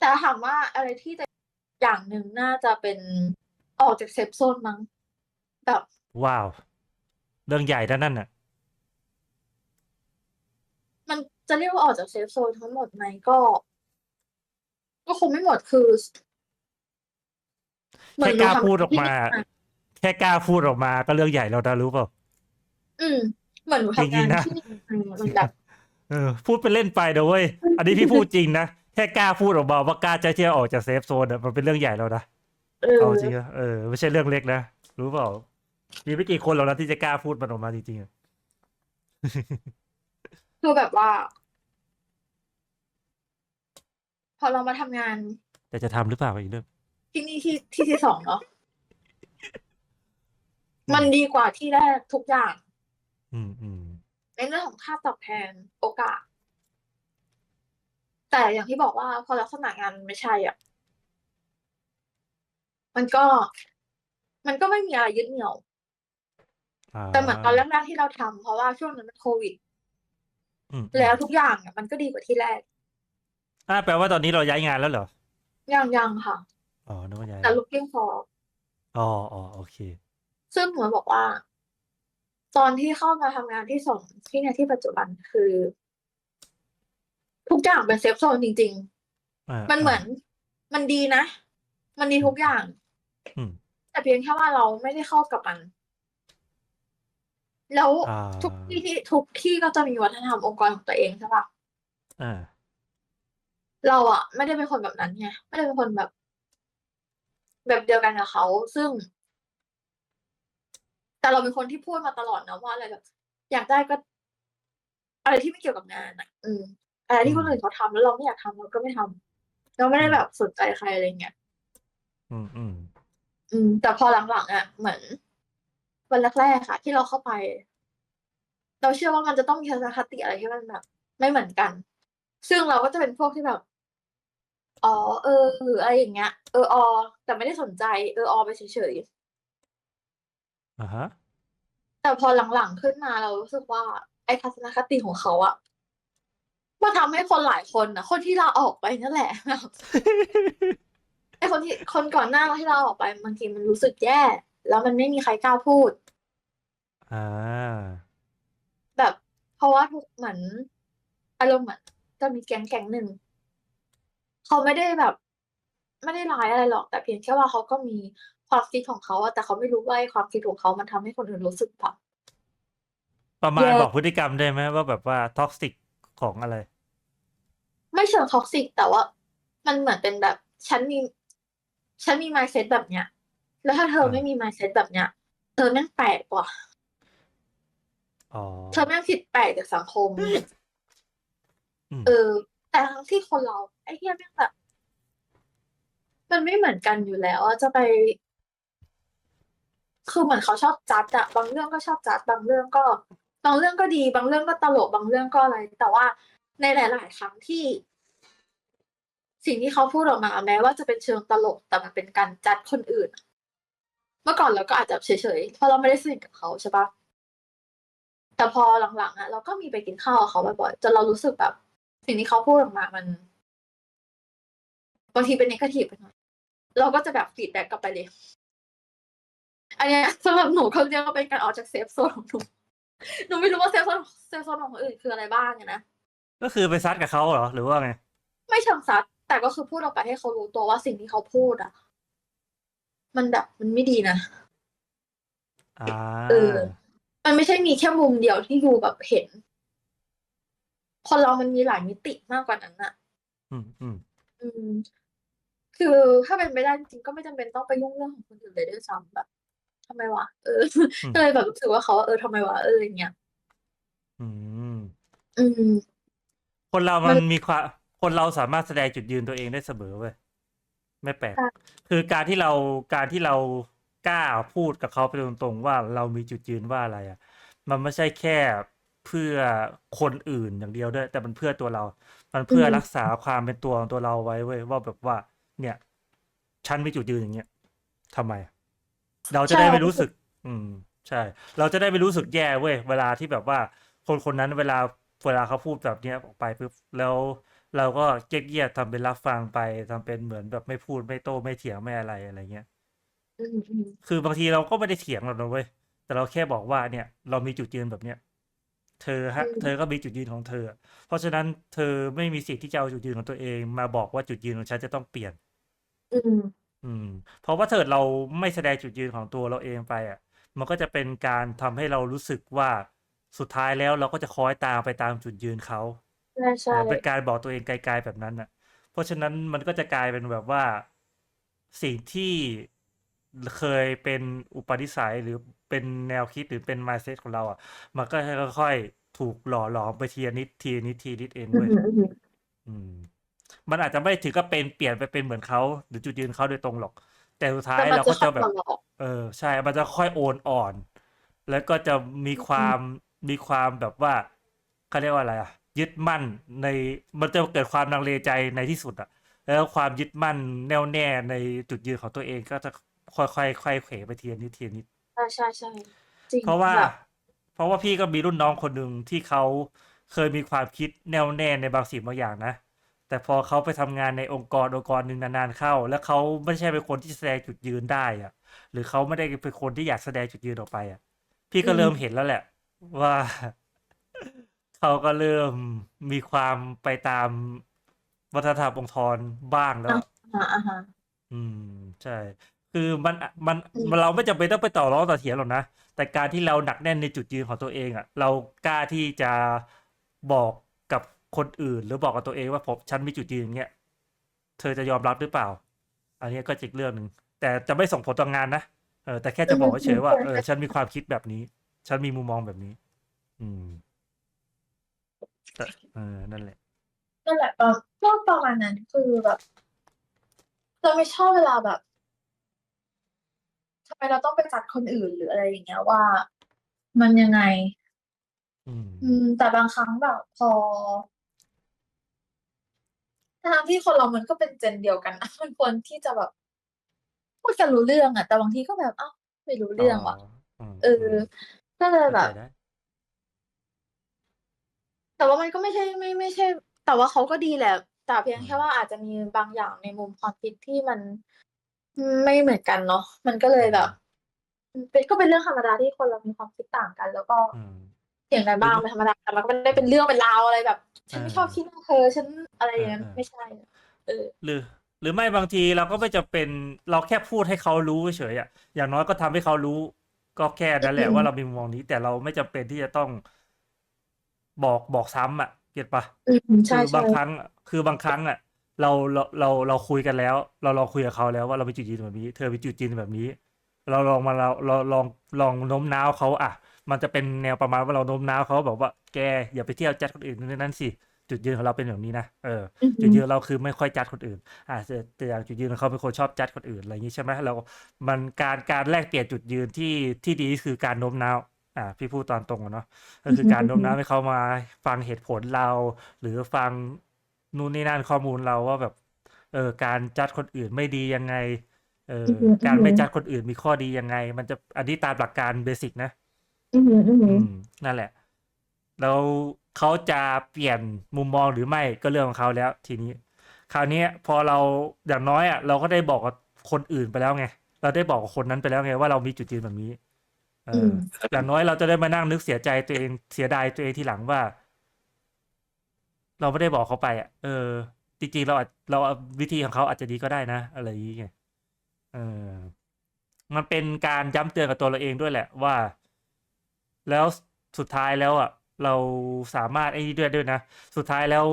แต่ถามว่าอะไรที่จะอย่างหนึ่งน่าจะเป็นออกจากเซฟโซนมั้งแบบ ว้าว เรื่องใหญ่ด้านนั่นน่ะ มันจะเรียกว่าออกจากเซฟโซนทั้งหมดไหมก็ ก็คงไม่หมดคือเหมืแค่อนกล้าหนูทำพูดออกมาที่แค่กล้าพูดออกมาก็เรื่องใหญ่แล้วนะรู้เปล่า อืม เหมือนหนูจริทำงางนๆนะ ที่นี่มันแบบ เออพูดไปเล่นไปเด้อเว้ย อันนี้พี่พูดจริงนะ แค่กล้าพูดออกมาว่ากล้าจะเที่ยวออกจากเซฟโซนอะมันเป็นเรื่องใหญ่แล้วนะเออเอาจริงอะเออไม่ใช่เรื่องเล็กนะรู้เปล่ามีไม่กี่คนหรอกนะที่จะกล้าพูดมันออกมาจริงๆอะ คือแบบว่า พอเรามาทำงานแต่จะทำหรือเปล่าอีกเรื่อง ที่นี่ที่ที่ที่สองเนาะมันดีกว่าที่แรกทุกอย่าง อืมอืมในเรื่องของค่าตอบแทนโอกาส แต่อย่างที่บอกว่าพอลักษณะงานมันไม่ใช่อะ มันก็ มันก็ไม่มีอะไรยึดเหนี่ยว อ่าแต่เหมือนตอนแรกๆที่เราทำเพราะว่าช่วงนั้นมันโควิด อืมแล้วทุกอย่างอะมันก็ดีกว่าที่แรกอ่าแปลว่าตอนนี้เราย้ายงานแล้วเหรอ ยังยังค่ะ อ๋อนึกว่าย้ายแต่ looking for อ๋ออ๋อโอเค ซึ่งหนูบอกว่า ตอนที่เข้ามาทำงานที่สองที่เนี่ยที่ปัจจุบันคือ ทุกอย่างเป็นเซฟโซนจริง อ่าๆ มันเหมือนมันดีนะ มันดีทุกอย่าง อืมแต่เพียงแค่ว่าเราไม่ได้เข้ากับมัน แล้วอ่าทุกที่ที่ทุกที่ก็จะมีวัฒนธรรมองค์กรของตัวเองใช่ปะอ่า เราอะไม่ได้เป็นคนแบบนั้นไงไม่ได้เป็นคนแบบ แบบเดียวกันกับเขา ซึ่ง แต่เราเป็นคนที่พูดมาตลอดนะว่าอะไรแบบ อยากได้ก็ อะไรที่ไม่เกี่ยวกับงานอะอืม อะไรที่คนอื่นเขาทำแล้วเราไม่อยากทำเราก็ไม่ทำเราไม่ได้แบบสนใจใครอะไรเงี้ยอืมอืมอืม แต่พอหลังๆอะเหมือนวันแรกๆค่ะ ที่เราเข้าไป เราเชื่อว่ามันจะต้องมีทัศนคติอะไรที่มันแบบ ไม่เหมือนกัน ซึ่งเราก็จะเป็นพวกที่แบบอ๋อเออหรืออะไรอย่างเงี้ยเออออแต่ไม่ได้สนใจเออออไปเฉยอ่าฮะๆแต่พอหลังๆขึ้นมาเรารู้สึกว่า ไอ้ทัศนคติของเขาอะ มาทำให้คนหลายคนนะคนที่ลาออกไปนั่นแหละไอ้คนที่คนก่อนหน้าที่ลาออกไปบางทีมันรู้สึกแย่ แล้วมันไม่มีใครกล้าพูด อ่า แบบ เพราะว่าทุกเหมือนอารมณ์เหมือนจะมีแก๊งแก๊งหนึ่งเขาไม่ได้แบบ ไม่ได้ร้ายอะไรหรอก แต่เพียงแค่ว่าเขาก็มีความคิดของเขาอะแต่เขาไม่รู้ว่าไอ้ความคิดของเขามันทำให้คนอื่นรู้สึกแบบประมาณแย่บอกพฤติกรรมได้ไหมว่าแบบว่าท็อกซิก ของอะไร ไม่เชิงท็อกซิกแต่ว่า มันเหมือนเป็นแบบ ฉันมี ฉันมี mindset แบบเนี้ย แล้วถ้าเธออ่า ไม่มี mindset แบบเนี้ย เธอแม่งแปลกกว่า อ๋อ เธอแม่งผิดแปลกจากสังคม อืม เออ แต่ทั้งที่คนเรา ไอ้เหี้ยแม่งแบบ มันไม่เหมือนกันอยู่แล้วอะจะไป คือเหมือนเขาชอบจัดอะบางเรื่องก็ชอบจัดบางเรื่องก็ บางเรื่องก็ดี บางเรื่องก็ตลก บางเรื่องก็อะไร แต่ว่าในหลาย ๆ ครั้งที่ สิ่งที่เขาพูดออกมาแม้ว่าจะเป็นเชิงตลก แต่มันเป็นการจัดคนอื่น เมื่อก่อนเราก็อาจจะเฉยๆเพราะเราไม่ได้สนิทกับเขาใช่ปะแต่พอหลังๆอะเราก็มีไปกินข้าวกับเขาบ่อยๆจนเรารู้สึกแบบ สิ่งที่เขาพูดออกมามันบางทีเป็นนกาทีฟไปหน่อยเราก็จะแบบฟีดแบ็กกลับไปเลย อันนี้สำหรับหนูเขาเรียกว่าเป็นการออกจากเซฟโซนของหนู หนูไม่รู้ว่าเซฟโซนเซฟโซนของคนอื่นคืออะไรบ้างอะนะ ก็คือไปซัดกับเขาเหรอหรือว่าไง ไม่เชิงซัดแต่ก็คือพูดออกไปให้เขารู้ตัวว่าสิ่งที่เขาพูดอะ มันแบบมันไม่ดีนะ อ่าเออ มันไม่ใช่มีแค่มุมเดียวที่ยูแบบเห็น คนเรามันมีหลายมิติมากกว่านั้นอะอืมอืมอืม คือถ้าเป็นไปได้จริงๆก็ไม่จำเป็นต้องไปยุ่งเรื่องของคนอื่นเลยด้วยซ้ำแบบ ทำไมวะเออก็เลยแบบรู้สึกว่าเขาเออทำไมวะเอออย่างเงี้ยอืม อืม คนเรามัมันนมีความคนเราสามารถแสดงจุดยืนตัวเองได้เสมอเว้ยไม่แปลกค่ะคือการที่เราการที่เรากล้าพูดกับเขาไปตรงๆว่าเรามีจุดยืนว่าอะไรอะ มันไม่ใช่แค่เพื่อคนอื่นอย่างเดียวด้วย แต่มันเพื่อตัวเรา มันเพื่อรักษาความเป็นตัวของตัวเราไว้เว้ยว่าแบบว่า เนี่ย ฉันมีจุดยืนอย่างเงี้ยทำไม เราจะได้ไม่รู้สึก อืม ใช่ เราจะได้ไม่รู้สึกแย่เว้ยเวลาที่แบบว่า คนคนนั้นเวลาเวลาเขาพูดแบบเนี้ยออกไปปุ๊บแล้วเราก็เงียบๆทำเป็นรับฟังไปทำเป็นเหมือนแบบไม่พูดไม่โต้ไม่เถียงไม่อะไรอะไรเงี้ยอืมอืมคือบางทีเราก็ไม่ได้เถียงหรอกนะเว้ยแต่เราแค่บอกว่าเนี่ย เรามีจุดยืนแบบเนี้ยเธอฮะ เธอก็มีจุดยืนของเธอ เพราะฉะนั้นเธอไม่มีสิทธิ์ที่จะเอาจุดยืนของตัวเอง มาบอกว่าจุดยืนของฉันจะต้องเปลี่ยน อืม อืม เพราะว่าถ้าเกิดเราไม่แสดงจุดยืนของตัวเราเองไปอะ มันก็จะเป็นการทำให้เรารู้สึกว่าสุดท้ายแล้วเราก็จะคอยตามไปตามจุดยืนเขา ใช่ใช่เออเป็นการบอกตัวเองไกลๆแบบนั้นอะ เพราะฉะนั้นมันก็จะกลายเป็นแบบว่าสิ่งที่เคยเป็นอุปนิสัยหรือเป็นแนวคิดหรือเป็น mindset ของเราอะ มันก็ค่อยๆถูกหล่อหลอมไปทีละนิดทีละนิดทีละนิดเองอืเว้มยอืมอืมอืม มันอาจจะไม่ถึงกับเป็นเปลี่ยนไปเป็นเหมือนเขาหรือจุดยืนเขาโดยตรงหรอก แต่สุดท้ายแต่มันเราจะก็ขัจะดแบบต่อเราเออ ใช่ มันจะค่อยโอนอ่อน แล้วก็จะมีความมีความแบบว่าเขาเรียกว่าอะไรอะยึดมั่นในมันจะเกิดความลังเลใจในที่สุดอะแล้วความยึดมั่นแน่วแน่ในจุดยืนของตัวเองก็จะค่อยๆค่อยๆเขวไปทีละนิดทีละนิดใช่ใช่ใช่จริงเพราะว่าแบบเพราะว่าพี่ก็มีรุ่นน้องคนหนึ่งที่เขาเคยมีความคิดแน่วแน่ในบางสิ่งบางอย่างนะ แต่พอเขาไปทำงานในองค์กรองค์กรหนึ่งนานๆเข้า แล้วเขาไม่ใช่เป็นคนที่แสดงจุดยืนได้อะหรือเขาไม่ได้เป็นคนที่อยากแสดงจุดยืนออกไปอะพี่ก็เริ่มเห็นแล้วแหละ ว่าเขาก็เริ่มมีความไปตามวัฒนธรรมองค์กรบ้างแล้วอะอ่าอ่าฮะอืม ใช่ คือมันมันอืมเราไม่จำเป็นต้องไปต่อร้องต่อเถียงหรอกนะแต่การที่เราหนักแน่นในจุดยืนของตัวเองอะ เรากล้าที่จะบอกกับ คนอื่น หรือบอกกับตัวเองว่าผมฉันมีจุดยืนอย่างเงี้ยเธอจะยอมรับหรือเปล่า อันนี้ก็อีกเรื่องหนึ่งแต่จะไม่ส่งผลต่องานนะเออแต่แค่จะบอกเฉยๆว่าเออฉันมีความคิดแบบนี้ ฉันมีมุมมองแบบนี้ อืมแต่เออนั่นแหละนั่นแหละประก็ประมาณนั้นคือแบบเราไม่ชอบเวลาแบบทำไมเราต้องไปจัดคนอื่นหรืออะไรอย่างเงี้ยว่ามันยังไง อืมอืมแต่บางครั้งแบบพอ ทั้งที่คนเรามันก็เป็นเจนเดียวกันนะมันควรที่จะแบบพูดกันรู้เรื่องอะแต่บางทีก็แบบอ้าวไม่รู้เรื่องว่ะมเออก็เลยแบบเข้าใจได้แต่ว่ามันก็ไม่ใช่ไม่ไม่ใช่ แต่ว่าเขาก็ดีแหละ แต่เพียงอืมแค่ว่าอาจจะมีบางอย่างในมุมความคิดที่มันไม่เหมือนกันเนาะมันก็เลยแบบเป็นก็เป็นเรื่องธรรมดาที่คนเรามีความคิดต่างกัน แล้วก็อืมเถียงกันบ้างเป็นธรรมดาแต่มันก็ไม่ได้เป็นเรื่องเป็นราวอะไรแบบ ฉันไม่อ่าชอบคิดของเธอฉันอะไรอย่างนั้นอ่าไม่ใช่ เออ หรือ หรือไม่บางทีเราก็ไม่จำเป็นเราแค่พูดให้เขารู้เฉยๆอะอย่างน้อยก็ทำให้เขารู้ ก็แค่นั้นแหละอืมว่าเรามีมุมมองนี้ แต่เราไม่จำเป็นที่จะต้องบอกบอกซ้ำอะ เก็ตปะอืมใช่คือบางใช่ครั้งอะคือบางครั้งอะเราเราเราเราคุยกันแล้ว เราลองคุยกับเขาแล้วว่าเรามีจุดยืนแบบนี้ เธอมีจุดยืนแบบนี้ เราลองมาเราเราลองลองโน้มน้าวเขาอะ มันจะเป็นแนวประมาณว่าเราโน้มน้าวเขาแบบว่าแกอย่าไปเที่ยวจัดคนอื่นนั่นนั่นสิจุดยืนของเราเป็นแบบนี้นะ เอออืมจุดยืนเราคือไม่ค่อยจัดคนอื่น อ่าแต่แต่อย่างจุดยืนของเขาเป็นคนชอบจัดคนอื่นอะไรอย่างนี้ใช่ไหมเรา มันการการแลกเปลี่ยนจุดยืนที่ที่ดีคือการโน้มน้าว อ่า พี่พูดตอนตรงอะเนาะ ก็คือการโน้มน้าวให้เขามาฟังเหตุผลเรา หรือฟังนู่นนี่นั่นข้อมูลเราว่าแบบ เออ การจัดคนอื่นไม่ดียังไง เอออืมการไม่อืมจัดคนอื่นมีข้อดียังไง มันจะ อันนี้ตามหลักการเบสิกนะ อืมอืมอืมนั่นแหละ แล้วเขาจะเปลี่ยนมุมมองหรือไม่ก็เรื่องของเขาแล้ว ทีนี้ คราวนี้พอเราอย่างน้อยอะเราก็ได้บอกกับคนอื่นไปแล้วไง เราได้บอกกับคนนั้นไปแล้วไงว่าเรามีจุดยืนแบบนี้เออออย่างน้อยเราจะได้มานั่งนึกเสียใจตัวเองเสียดายตัวเองทีหลังว่า เราไม่ได้บอกเขาไปอะเออจริงๆเราอาจเราวิธีของเขาอาจจะดีก็ได้นะ อะไรอย่างเงี้ยเออมันเป็นการย้ำเตือนกับตัวเราเองด้วยแหละว่า แล้วสุดท้ายแล้วอะเราสามารถไอ้นี่ด้วยด้วยนะ สุดท้ายแล้ว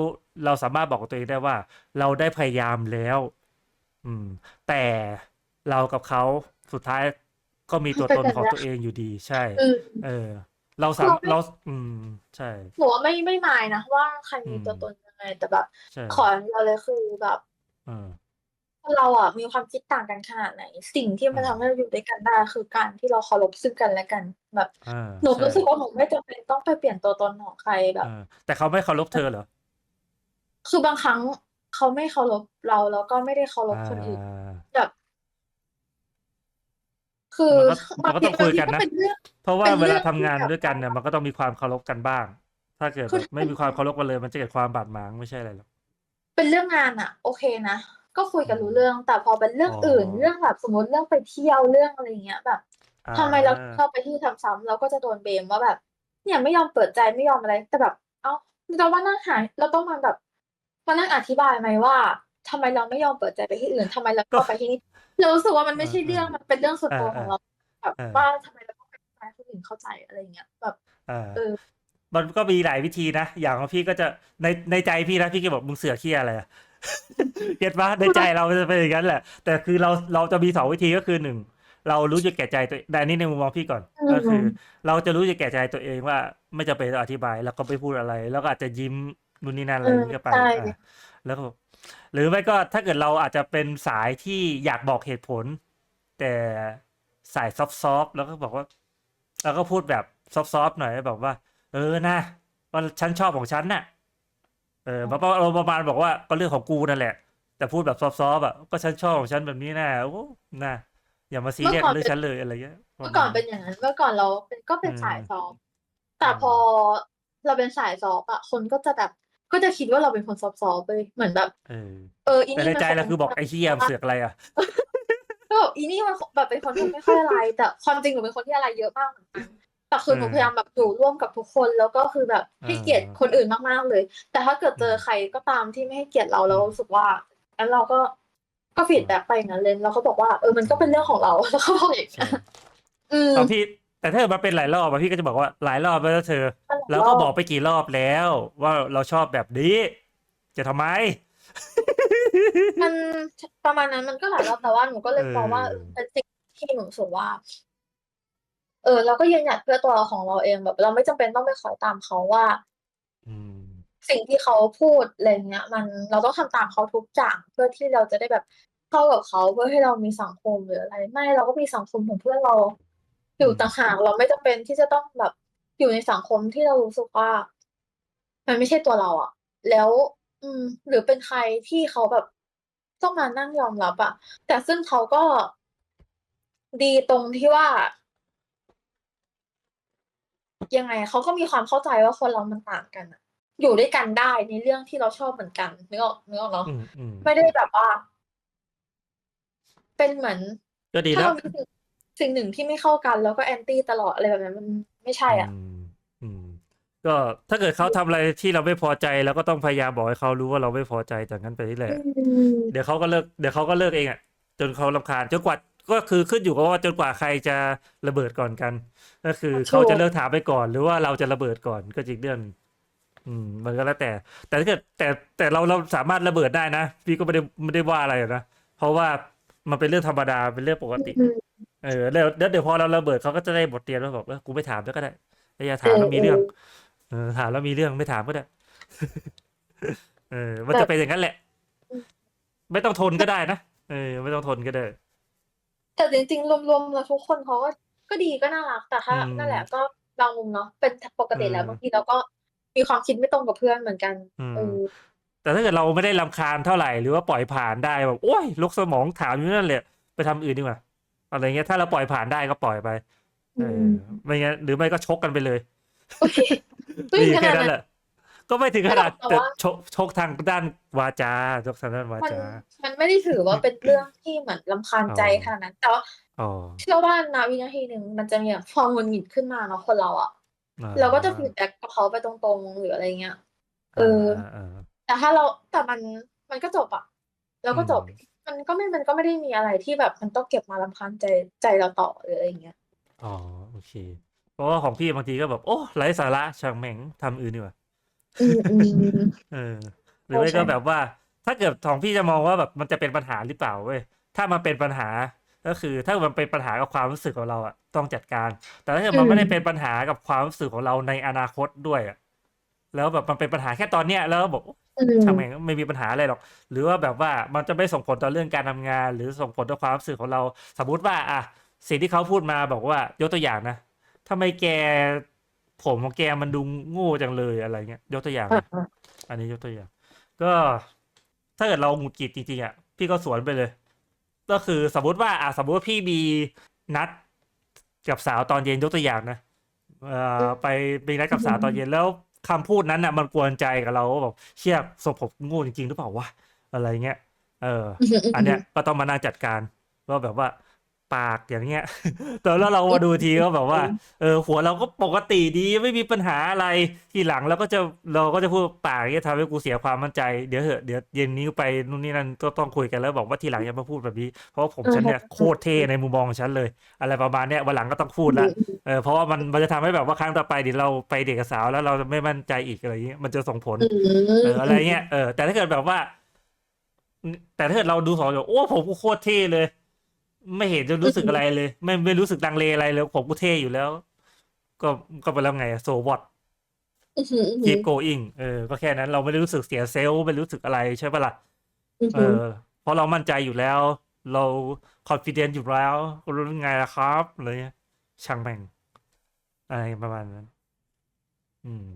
เราสามารถบอกกับตัวเองได้ว่า เราได้พยายามแล้ว อืม แต่เรากับเขาสุดท้ายก็มีตัวตนของตัวเองอยู่ดี ใช่อืมเออ เราสามเราไม่เรา อืม ใช่หนูว่าไม่ไม่มายนะว่าใครมีอืมตัวตนยังไงแต่แบบใช่ขออย่างเดียวเลยคือแบบ เออเราอะมีความคิดต่างกันขนาดไหน สิ่งที่มันอืมทำให้เราอยู่ด้วยกันได้คือการที่เราเคารพซึ่งกันและกัน แบบอ่าหนูใช่รู้สึกว่าหนูไม่จำเป็นต้องไปเปลี่ยนตัวตนของใครแบบเออแต่เขาไม่เคารพเธอเหรอคือบางครั้งเขาไม่เคารพเราแล้วก็ไม่ได้เคารพคนอื่นอ่าแบบ คือมันก็มันก็ต้องคุยกันนะบางทีเป็นเรื่องเพราะว่าเป็นเวเรื่ลาองทำงานที่แบบด้วยกันเนี่ยมันก็ต้องมีความเคารพกันบ้าง ถ้าเกิดคือแบบไม่มีความเคารพกันเลย มันจะเกิดความบาดหมางไม่ใช่อะไรหรอกเป็นเรื่องงานอะโอเคนะ ก็คุยกันรู้เรื่อง แต่พอเป็นเรื่องอื่นอ๋อเรื่องแบบสมมติเรื่องไปเที่ยวเรื่องอะไรเงี้ยแบบอ่า ทำไมเราเข้าไปที่ซ้ำๆเราก็จะโดนเบมว่าแบบ เนี่ยไม่ยอมเปิดใจไม่ยอมอะไร แต่แบบ เอ้าเราว่านั่งหายเราต้องมาแบบมานั่งอธิบายไหมว่าทำไมเราไม่ยอมเปิดใจไปที่อื่นทำไมเราเข้าไปที่นี่เรารู้สึกว่ามันไม่ใช่เรื่องมันเป็นเรื่องส่วนตัวของเรา แบบว่าทำไมเราต้องไปอธิบายให้คนอื่นเข้าใจอะไรเงี้ยแบบอ่าเออ มันก็มีหลายวิธีนะ อย่างของพี่ก็จะในในใจพี่นะพี่ก็บอกมึงเสือกขี้ยอะไรอะ เก็ตปะในใจเราจะเป็นอย่างนั้นแหละ แต่คือเราเราจะมีสองวิธีก็คือหนึ่งเรารู้จักแก่ใจตัวแต่อันนี่ในมุมมองพี่ก่อนอืมก็คือ เราจะรู้จักแก่ใจตัวเองว่า ไม่จำเป็นต้องอธิบายแล้วก็ไม่พูดอะไร แล้วก็อาจจะยิ้มนู่นนี่นั่นอะไรอย่างเงี้ยไปใช่อะแล้วก็หรือไม่ก็ถ้าเกิดเราอาจจะเป็นสายที่อยากบอกเหตุผล แต่สายซอฟต์ๆแล้วก็บอกว่าแล้วก็พูดแบบซอฟต์ๆหน่อยแบบว่า เออนะว่าฉันชอบของฉันน่ะ เออประมาณเราประมาณบอกว่าก็เรื่องของกูนั่นแหละ แต่พูดแบบซอฟต์ๆอะก็ฉันชอบของฉันแบบนี้นะโอ้นะอย่ามาซีเรียสกับเรื่องฉันเลยอะไรเงี้ยเมื่อก่อนเป็นอย่างนั้นเมื่อก่อนเราเป็นก็เป็นอืมสายซอฟต์แต่พอเราเป็นสายซอฟต์อะคนก็จะแบบก็จะคิดว่าเราเป็นคนซอฟต์ๆไปเหมือนแบบเออเอออีแต่นี่ในมันใจเราคือบอกไอ้เฮียมันเสือกอะไรอะก็แบบอีนี่มันแบบเป็นคนที่ไม่ค่อยอะไรแต่ความจริงหนูเป็นคนที่อะไรเยอะมากเหมือนกัน แต่คือหนูเออพยายามแบบอยู่ร่วมกับทุกคน แล้วก็คือแบบให้เออเกียรติคนอื่นมากๆเลย แต่ถ้าเกิดเจออืมใครก็ตามที่ไม่ให้เกียรติเราเรารู้สึกว่างั้นเราก็ก็ฟีดแบ็กไปอย่างนั้นเลยเราก็บอกว่าเออมันก็เป็นเรื่องของเราแล้วก็บอกอย่างใช่นี้นอืมตอนพี่แต่ถ้าเกิดมาเป็นหลายรอบอะพี่ก็จะบอกว่าหลายรอบแล้วเธอ แล้วก็บอกไปกี่รอบแล้ว ว่าเราชอบแบบนี้ จะทำไม มันประมาณนั้นมันก็หลายรอบแต่ว่าหนูก็เลยเออมองว่าเออเป็นสิ่งที่หนูรู้สึกว่า เออเราก็ยืนหยัดเพื่อตัวของเราเองแบบ เราไม่จำเป็นต้องไปขอตามเขาว่าอืมสิ่งที่เขาพูดอะไรเงี้ย มันเราต้องทำตามเขาทุกอย่างเพื่อที่เราจะได้แบบเข้ากับเขาเพื่อให้เรามีสังคมหรืออะไร ไม่เราก็มีสังคมของเพื่อนเรา อยู่ต่างหากเราไม่จำเป็นที่จะต้องแบบอยู่ในสังคมที่เรารู้สึกว่า มันไม่ใช่ตัวเราอะแล้ว อืม หรือเป็นใครที่เขาแบบต้องมานั่งยอมรับอะแต่ซึ่งเขาก็ดีตรงที่ว่า ยังไงเขาก็มีความเข้าใจว่าคนเรามันต่างกันอะอยู่ด้วยกันได้ในเรื่องที่เราชอบเหมือนกันนึกออกนึกออกเนาะอืมอืมไม่ได้แบบว่า เป็นเหมือนก็ดีถ้าแล้วเรามีสิ่งสิ่งหนึ่งที่ไม่เข้ากันแล้วก็แอนตี้ตลอดอะไรแบบนั้นมันไม่ใช่อะอืมอืมก็ถ้าเกิดเขาทำอะไรที่เราไม่พอใจเราก็ต้องพยายามบอกให้เขารู้ว่าเราไม่พอใจจากนั้นไปเรื่อยๆอืมเดี๋ยวเขาก็เลิกเดี๋ยวเขาก็เลิกเองอะจนเขารำคาญจนกว่า ก็คือขึ้นอยู่กับว่าจนกว่าใครจะระเบิดก่อนกัน ก็คือเขาจะเลิกถามไปก่อน หรือว่าเราจะระเบิดก่อนก็จริงเรื่องหนึ่งอืมมันก็แล้วแต่ แต่ถ้าเกิดแต่แต่เราเราสามารถระเบิดได้นะพี่ก็ไม่ได้ไม่ได้ว่าอะไรหรอกนะเพราะว่ามันเป็นเรื่องธรรมดาเป็นเรื่องปกติอืมเออแล้วแล้วเดี๋ยวพอเราระเบิดเขาก็จะได้บทเรียนว่าแบบเออกูไม่ถามแล้วก็ได้แต่อย่าถามแล้วมีเรื่องเออถามแล้วมีเรื่องไม่ถามก็ได้เออ มันจะเป็นอย่างนั้นแหละ ไม่ต้องทนก็ได้นะเออ ไม่ต้องทนก็ได้ แต่จริงๆรวมๆแล้วทุกคนเขาก็ก็ดีก็น่ารักแต่ถ้าอืม นั่นแหละก็บางมุมเนาะเป็นปกติแล้วเออบางทีเราก็มีความคิดไม่ตรงกับเพื่อนเหมือนกันอืม เออ แต่ถ้าเกิดเราไม่ได้รำคาญเท่าไหร่หรือว่าปล่อยผ่านได้แบบโอ้ยลกสมองถามอยู่นั่นแหละไปทำอื่นดีกว่าอะไรเงี้ยถ้าเราปล่อยผ่านได้ก็ปล่อยไปเออมไม่งั้นหรือไม่ก็ชกกันไปเลยโอเคไม่มีถึงขแค่นาดนั้นนั้นแหละ ก็ไม่ถึงขนาดแต่แต่ว่า ชกชกทางด้านวาจาชกทางด้านวามันจา มันไม่ได้ถือว่าเป็นเรื่องที่เหมือนรำคาญใจอ๋อ ขนาดนั้น แต่ว่าอ๋อเชื่อว่าณวินาทีหนึ่งมันจะมีแบบความหงุดหงิดขึ้นมาเนาะคนเราอะอ่เราก็จะฟีดแบ็กกับเขาไปตรงๆหรืออะไรเงี้ย เออาา แต่ถ้าเราแต่มันมันก็จบอะเราก็จบ อืม มันก็ไม่มันก็ไม่ได้มีอะไรที่แบบมันต้องเก็บมารำคาญใจใจเราต่อหรืออะไรเงี้ย อ๋อโอเค เพราะว่าของพี่บางทีก็แบบ โอ้ไร้สาระช่างแม่งทำอื่นดีกว่า อืมอืมเออ หรือไม่ใช่ก็แบบว่า ถ้าเกิดของพี่จะมองว่าแบบมันจะเป็นปัญหาหรือเปล่าเว้ยถ้ามันเป็นปัญหาก็คือ ถ้ามันเป็นปัญหากับความรู้สึกของเราอะต้องจัดการ แต่ถ้าเกิดมันไม่ได้เป็นปัญหากับความรู้สึกของเราในอนาคตด้วยอะแล้วแบบมันเป็นปัญหาแค่ตอนเนี้ยแล้วบอกอืมช่างแม่งไม่มีปัญหาอะไรหรอก หรือว่าแบบว่ามันจะไม่ส่งผลต่อเรื่องการทำงาน หรือส่งผลต่อความรู้สึกของเรา สมมุติว่า อะสิ่งที่เขาพูดมาบอกว่ายกตัวอย่างนะทำไมแก ผมของแกมันดูโง่จังเลยอะไรเงี้ยยกตัวอย่างอะนะอะอันนี้ยกตัวอย่าง ก็ ถ้าเกิดเราหงุดหงิดจริงๆอะพี่ก็สวนไปเลย ก็คือสมมติว่าอะสมมติว่าพี่มีนัดกับสาวตอนเย็นยกตัวอย่างนะเอ่อไปมีนัดกับสาวตอนเย็นแล้วคำพูดนั้นน่ะ มันกวนใจกับเราว่าแบบเชี่ยสมผมโง่จริงๆหรือเปล่าวะอะไรเงี้ยเออ อันเนี้ยก็ต้องมานั่งจัดการว่าแบบว่า ปากอย่างเงี้ยแต่แล้วเรามาดูทีก็แบบว่า เออ หัวเราก็ปกติดีไม่มีปัญหาอะไรทีหลังเราก็จะเราก็จะพูดปากอย่างเงี้ยทำให้กูเสียความมั่นใจเดี๋ยวเหอะเดี๋ยวเย็นนี้ไปนู่นนี่นั่นก็ต้องคุยกันแล้วบอกว่าทีหลังอย่ามาพูดแบบนี้เพราะว่าผมฉันเนี่ยโคตรเท่ในมุมมองของฉันเลย อะไรประมาณเนี้ยวันหลังก็ต้องพูดละเออเพราะว่ามันมันจะทำให้แบบว่าครั้งต่อไปเดี๋ยวเราไปเด็กกับสาวแล้วเราจะไม่มั่นใจอีกอะไรอย่างเงี้ยมันจะส่งผลเอออะไรเงี้ยเออแต่ถ้าเกิดแบบว่า แต่ถ้าเกิดเราดูสองอย่างโอ้ผมกูโคตรเท่เลย ไม่เห็นจะรู้สึกอะไรเลย ไม่ไม่รู้สึกดังเลอะไรเลยผมกูเท่อยู่แล้ว ก็ก็ไปแล้วไงโซวอตคีปโกอิงเออก็แค่นั้นเราไม่ได้รู้สึกเสียเซลล์ไม่รู้สึกอะไรใช่ปะล่ะเออเพราะเรามั่นใจอยู่แล้ว เราคอนฟ ident อยู่แล้วรู้ไงล่ะครับอะไรเงี้ยช่างแม่งอะไรประมาณนั้น อืม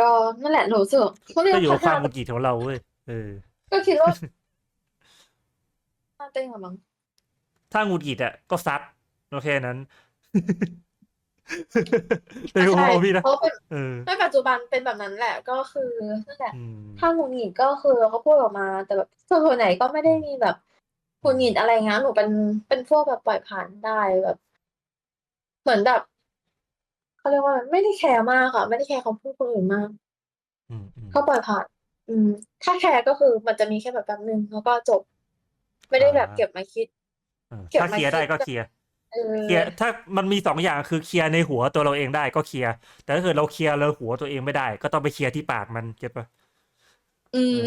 ก็นั่นแหละหนูรู้สึกเขาเรียกก็อยู่พักับฒความนามุกิจของเราเว้ยเออ ก็คิดว่าน่าเต้นกับมั้ง ถ้าหงุดหงิดอะก็ซัดโอเคนั้นในมุมมองพี่นะเพราะเป็นเออในปัจจุบันเป็นแบบนั้นแหละก็คือนั่นแหละอืมถ้าหงุดหงิดก็คือเขาพูดออกมา แต่แบบส่วนไหนก็ไม่ได้มีแบบหงุดหงิดอะไรเงี้ยหนูเป็นเป็นพวกแบบปล่อยผ่านได้แบบ เหมือนแบบเขาเรียกว่าไม่ได้แคร์มากค่ะ ไม่ได้แคร์คำพูดคนอื่นมากอืมอืมก็ปล่อยผ่าน อืม ถ้าแคร์ก็คือมันจะมีแค่แบบแป๊บนึงแล้วก็จบ ไม่ได้แบบเก็บมาคิดเออเก็บ ถ้ามาเคลียร์ได้คิดก็แบบเคลียร์เออเคลียร์ถ้ามันมีสองอย่างคือเคลียร์ในหัวตัวเราเองได้ก็เคลียร์แต่ถ้าเกิดเราเคลียร์แล้วหัวตัวเองไม่ได้ ก็ต้องไปเคลียร์ที่ปากมันเก็ตปะอืมเออ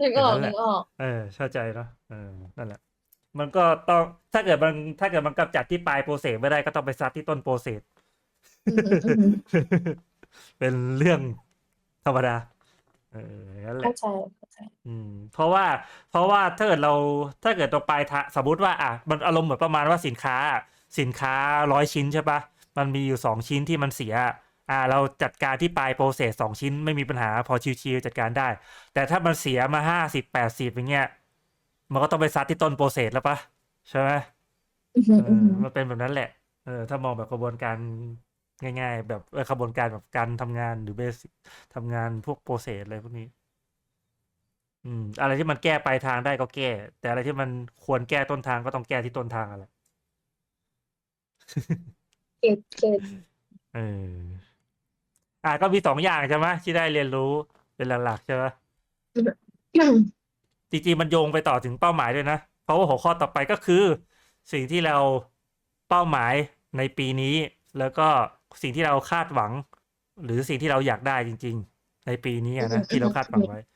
นึกออกนั่นแหนึละกออกเออเข้าใจเนาะเออนั่นแหละ มันก็ต้องถ้าเกิดมันถ้าเกิดมันกำจัดที่ปลายโปรเซสไม่ได้ก็ต้องไปซัดที่ต้นโปรเซสอืมอืมเป็นเรื่องธรรมดา เออนั่นแหละเข้าใจเข้าใจ อืม เพราะว่า เพราะว่าถ้าเกิดเรา ถ้าเกิดตัวปลายทางสมมติว่า อะ มันอารมณ์เหมือนประมาณว่าสินค้าสินค้าร้อยชิ้นใช่ปะมันมีอยู่สองชิ้นที่มันเสียอ่า เราจัดการที่ปลายโปรเซสสองชิ้นไม่มีปัญหา พอชิวๆจัดการได้ แต่ถ้ามันเสียมาห้าสิบแปดสิบอย่างเงี้ย มันก็ต้องไปซัดที่ต้นโปรเซสแล้วปะใช่ไหม อืมเออือมมันเป็นแบบนั้นแหละ เออ ถ้ามองแบบกระบวนการ ง่าย ๆ แบบเออกระบวนการแบบการทำงานหรือเบสิกทำงานพวกโปรเซสอะไรพวกนี้ อืม อะไรที่มันแก้ปลายทางได้ก็แก้ แต่อะไรที่มันควรแก้ต้นทางก็ต้องแก้ที่ต้นทางอะไรเก็ตเก็ตเอออะก็มีสองอย่างใช่ไหมที่ได้เรียนรู้เป็นหลักๆใช่ไหมจริงๆมันโยงไปต่อถึงเป้าหมายด้วยนะ เพราะว่าหัวข้อต่อไปก็คือ สิ่งที่เราเป้าหมายในปีนี้ แล้วก็ สิ่งที่เราคาดหวัง หรือสิ่งที่เราอยากได้จริง ๆ ในปีนี้อะนะที่เราคาดหวังไว้